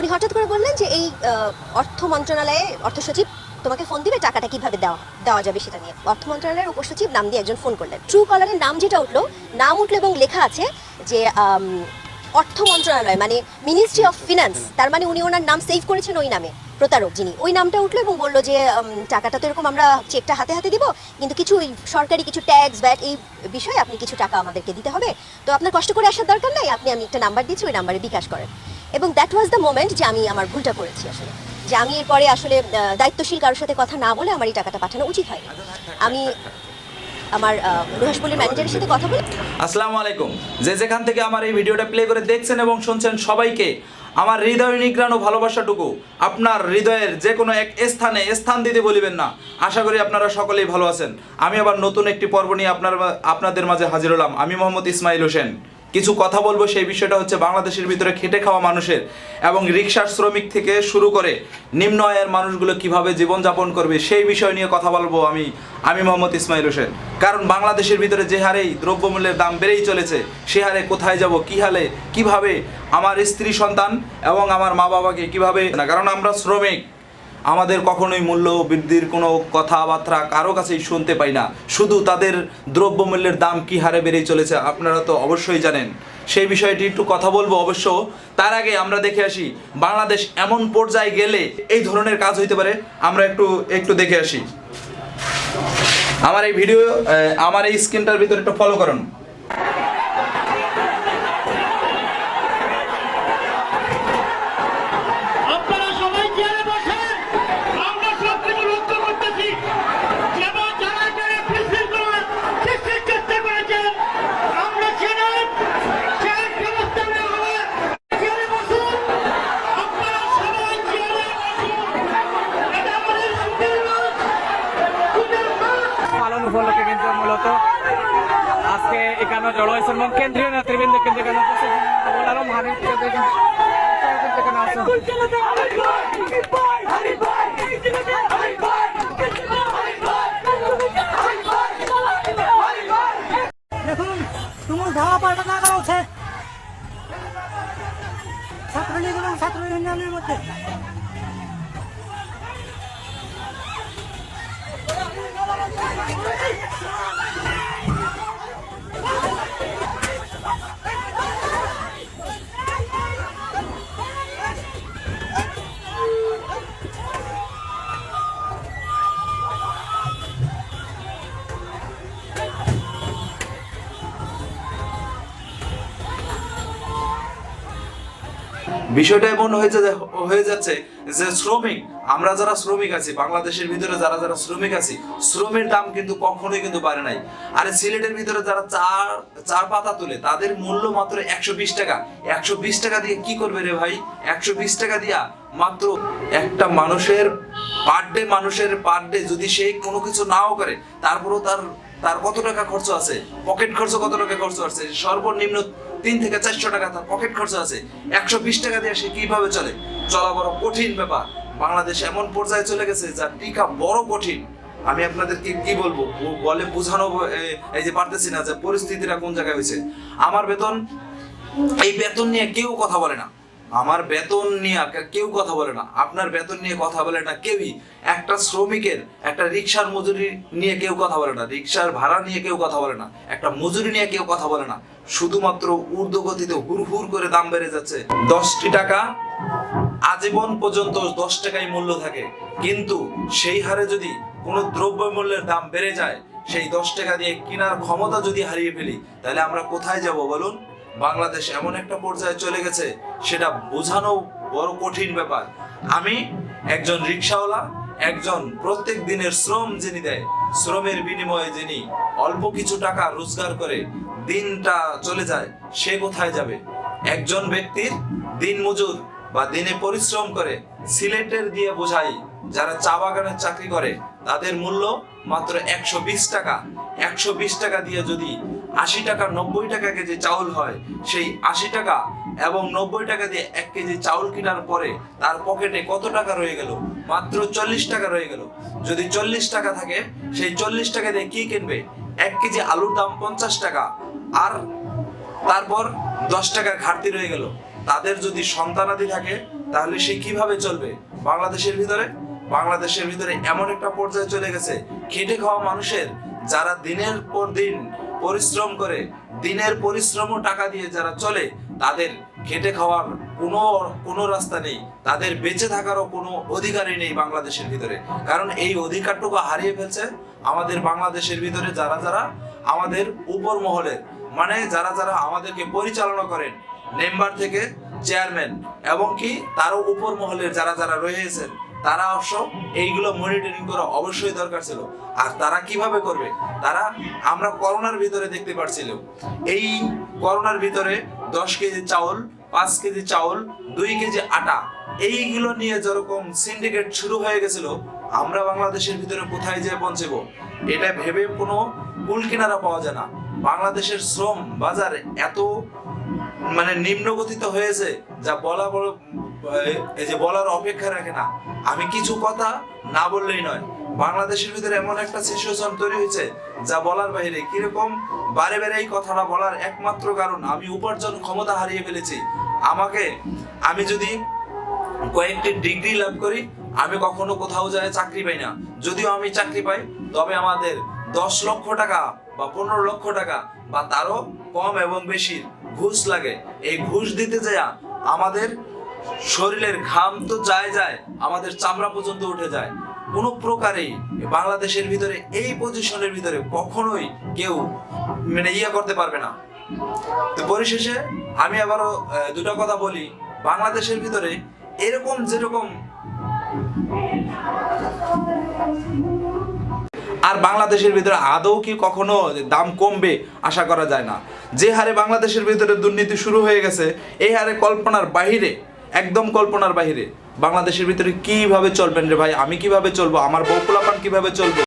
উনি হঠাৎ করে বললেন যে এই অর্থ মন্ত্রণালয়ে অর্থ সচিব তোমাকে ফোন দিবে, টাকাটা কীভাবে দেওয়া দেওয়া যাবে সেটা নিয়ে। অর্থ মন্ত্রণালয়ের উপসচিব নাম দিয়ে একজন ফোন করলেন। ট্রু কলারের নাম যেটা উঠল, নাম উঠল এবং লেখা আছে যে অর্থ মন্ত্রণালয় মানে মিনিস্ট্রি অফ ফিনান্স তার মানে উনি ওনার নাম সেভ করেছেন ওই নামে, প্রতারক যিনি। ওই নামটা উঠল এবং বলল যে টাকাটা তো এরকম আমরা চেকটা হাতে হাতে দিব, কিন্তু কিছু ওই সরকারি কিছু ট্যাক্স ব্যাট এই বিষয়ে আপনি কিছু টাকা আমাদেরকে দিতে হবে। তো আপনার কষ্ট করে আসার দরকার নাই, আপনি আমি একটা নাম্বার দিচ্ছি, ওই নাম্বারে বিকাশ করেন। এবং দ্যাট ওয়াজ দ্য মোমেন্ট যে আমি আমার ভুলটা করেছি আসলে। যে আমি এরপরে আসলে দায়িত্বশীল কারোর সাথে কথা না বলে আমার এই টাকাটা পাঠানো উচিত হয়নি। আমি আমার রুহাসপল্লির ম্যানেজারের সাথে কথা বলে আসসালামু আলাইকুম। যে যেখান থেকে আমার এই ভিডিওটা প্লে করে দেখছেন এবং শুনছেন সবাইকে, আমার হৃদয় নিগ্রাণ ও ভালোবাসাটুকু আপনার হৃদয়ের যে কোনো এক স্থানে স্থান দিতে বলিবেন না। আশা করি আপনারা সকলেই ভালো আছেন। আমি আবার নতুন একটি পর্ব নিয়ে আপনার আপনাদের মাঝে হাজির হলাম। আমি মোহাম্মদ ইসমাইল হোসেন। কিছু কথা বলব, সেই বিষয়টা হচ্ছে বাংলাদেশের ভিতরে খেটে খাওয়া মানুষের এবং রিক্সার শ্রমিক থেকে শুরু করে নিম্ন আয়ের মানুষগুলো কীভাবে জীবনযাপন করবে, সেই বিষয় নিয়ে কথা বলব আমি আমি মোহাম্মদ ইসমাইল হোসেন। কারণ বাংলাদেশের ভিতরে যে হারেই দ্রব্যমূল্যের দাম বেড়েই চলেছে, সে হারে কোথায় যাব, কি হালে, কীভাবে আমার স্ত্রী সন্তান এবং আমার মা বাবাকে কীভাবে না, কারণ আমরা শ্রমিক আমাদের কখনোই মূল্য বৃদ্ধির কোনো কথাবার্তা কারও কাছেই শুনতে পাই না। শুধু তাদের দ্রব্যমূল্যের দাম কি হারে বেড়েই চলেছে আপনারা তো অবশ্যই জানেন। সেই বিষয়টি একটু কথা বলব অবশ্য। তার আগে আমরা দেখে আসি, বাংলাদেশ এমন পর্যায়ে গেলে এই ধরনের কাজ হইতে পারে। আমরা একটু একটু দেখে আসি। আমার এই ভিডিও আমার এই স্ক্রিনটার ভিতরে একটু ফলো করুন। আজকে এখানে জড়ো হয়েছেন এবং কেন্দ্রীয় নেতৃবৃন্দ কিন্তু এখানে উপস্থিত আলম, হানিফ এখানে- আছেন। দেখুন, তুমুল ধাওয়া পাল্টা ছাত্র ইউনিয়নের মধ্যে। বিষয়টা এমন হয়েছে যে হয়ে যাচ্ছে যে শ্রমিক, আমরা যারা শ্রমিক আছি, বাংলাদেশের ভিতরে যারা যারা শ্রমিক আছি, শ্রমের দাম কিন্তু কখনোই কিন্তু বাড়ে নাই। আরে সিলেটের ভিতরে যারা চার চার পাতা তুলে, তাদের মূল্য মাত্র একশো বিশ টাকা। একশো বিশ টাকা দিয়ে কি করবে রে ভাই? একশো বিশ টাকা দিয়া মাত্র একটা মানুষের পার ডে মানুষের পার ডে যদি সে কোনো কিছু নাও করে, তারপরেও তার তার কত টাকা খরচ আছে? পকেট খরচ কত টাকা খরচ আছে? সর্বনিম্ন তিন থেকে চারশো টাকা তার পকেট খরচ আছে। একশো বিশ টাকা দিয়ে সে কীভাবে চলে? চলা বড় কঠিন ব্যাপার। বাংলাদেশ এমন পর্যায়ে চলে গেছে যার টিকা বড় কঠিন। আমি আপনাদেরকে কি বলব? বলে বোঝানো এই যে পারতেছি না যে পরিস্থিতিটা কোন জায়গায় হয়েছে। আমার বেতন, এই বেতন নিয়ে কেউ কথা বলে না। আমার বেতন নিয়ে কেউ কথা বলে না। আপনার বেতন নিয়ে কথা বলে না কেউই। একটা শ্রমিকের, একটা রিক্সার মজুরি নিয়ে কেউ কথা বলে না। রিক্সার ভাড়া নিয়ে কেউ কথা বলে না। একটা মজুরি নিয়ে কেউ কথা বলে না। শুধুমাত্র ঊর্ধ্বগতিতে হুর হুর করে দাম বেড়ে যাচ্ছে। দশটি টাকা আজীবন পর্যন্ত দশ টাকাই মূল্য থাকে। কিন্তু সেই হারে যদি কোনো দ্রব্য মূল্যের দাম বেড়ে যায়, সেই দশ টাকা দিয়ে কেনার ক্ষমতা যদি হারিয়ে ফেলি, তাহলে আমরা কোথায় যাব বলুন? বাংলাদেশ এমন একটা পর্যায়ে চলে গেছে, সেটা বোঝানো বড় কঠিন ব্যাপার। আমি একজন রিক্সাওয়ালা, একজন প্রত্যেক দিনের শ্রম যিনি দেয়, শ্রমের বিনিময়ে যিনি অল্প কিছু টাকা রোজগার করে দিনটা চলে যায়, সে কোথায় যাবে? একজন ব্যক্তির দিন মজুর বা দিনে পরিশ্রম করে সিলেটের দিয়ে বোঝাই, যারা চা বাগানের চাকরি করে, তাদের মূল্য মাত্র একশো বিশ টাকা। একশো বিশ টাকা দিয়ে যদি আশি টাকা, নব্বই টাকা কেজি চাউল হয়। সেই আশি টাকা এবং নব্বই টাকা দিয়ে এক কেজি চাউল কেনার পরে তার পকেটে কত টাকা রয়ে গেল? মাত্র চল্লিশ টাকা রয়ে গেল। যদি চল্লিশ টাকা থাকে, সেই চল্লিশ টাকা দিয়ে কি কিনবে? এক কেজি আলুর দাম পঞ্চাশ টাকা। আর তারপর দশ টাকা ঘাটতি রয়ে গেল। তাদের যদি সন্তানাদি থাকে, তাহলে সে কীভাবে চলবে? বাংলাদেশের ভিতরে? বাংলাদেশের ভিতরে এমন একটা পর্যায়ে চলে গেছে। খেটে খাওয়া মানুষের, যারা দিনের পর দিন পরিশ্রম করে, দিনের পরিশ্রম টাকা দিয়ে যারা চলে, তাদের খেটে খাওয়ার কোনো কোনো রাস্তা নেই। তাদের বেঁচে থাকারও কোনো অধিকারই নেই বাংলাদেশের ভিতরে। কারণ এই অধিকারটুকু হারিয়ে ফেলছে আমাদের বাংলাদেশের ভিতরে যারা যারা আমাদের উপর মহলের মানে যারা যারা আমাদেরকে পরিচালনা করেন মেম্বার থেকে চেয়ারম্যান এবং কি তারও উপর মহলের যারা যারা রয়েছেন তারা অবশ্য এইগুলো মনিটরিং করা অবশ্যই দরকার ছিল। আর তারা কীভাবে করবে? তারা আমরা করোনার ভিতরে দেখতে পারছিল এই করোনার ভিতরে দশ কেজি চাউল, পাঁচ কেজি চাউল, দুই কেজি আটা, এইগুলো নিয়ে যেরকম সিন্ডিকেট শুরু হয়ে গেছিল, আমরা বাংলাদেশের ভিতরে কোথায় যেয়ে পৌঁছবো? এটা ভেবে কোনো কুল কিনারা পাওয়া যায় না। বাংলাদেশের শ্রম বাজার এত মানে নিম্নগতিত হয়েছে, যা বলা এই যে বলার অপেক্ষা রাখে না। আমি কিছু কথা না বললেই নয়। বাংলাদেশের ভিতরে এমন একটা সিচুয়েশন তৈরি হয়েছে, যা বলার বাইরে কীরকম বারে বারে এই কথাটা বলার একমাত্র কারণ আমি উপার্জন ক্ষমতা হারিয়ে ফেলেছি। আমাকে, আমি যদি কয়েকটি ডিগ্রি লাভ করি, আমি কখনো কোথাও যায় চাকরি পাই না। যদিও আমি চাকরি পাই, তবে আমাদের দশ লক্ষ টাকা বা পনেরো লক্ষ টাকা বা তারও কম এবং বেশি ঘুষ লাগে। এই ঘুষ দিতে যায় আমাদের শরীরের ঘাম তো যায় যায়, আমাদের চামড়া পর্যন্ত উঠে যায়। কোনো প্রকারেই বাংলাদেশের ভিতরে এই পজিশনের ভিতরে কখনোই কেউ মানে ইয়ে করতে পারবে না। তো পরিশেষে আমি আবারও দুটো কথা বলি। বাংলাদেশের ভিতরে এরকম যেরকম আর বাংলাদেশের ভিতরে আদৌ কি কখনো দাম কমবে? আশা করা যায় না। যে হারে বাংলাদেশের ভিতরে দুর্নীতি শুরু হয়ে গেছে, এই হারে কল্পনার বাহিরে, একদম কল্পনার বাহিরে, বাংলাদেশের ভিতরে কীভাবে চলবেন রে ভাই? আমি কীভাবে চলবো? আমার বউকুলাপান কীভাবে চলবে?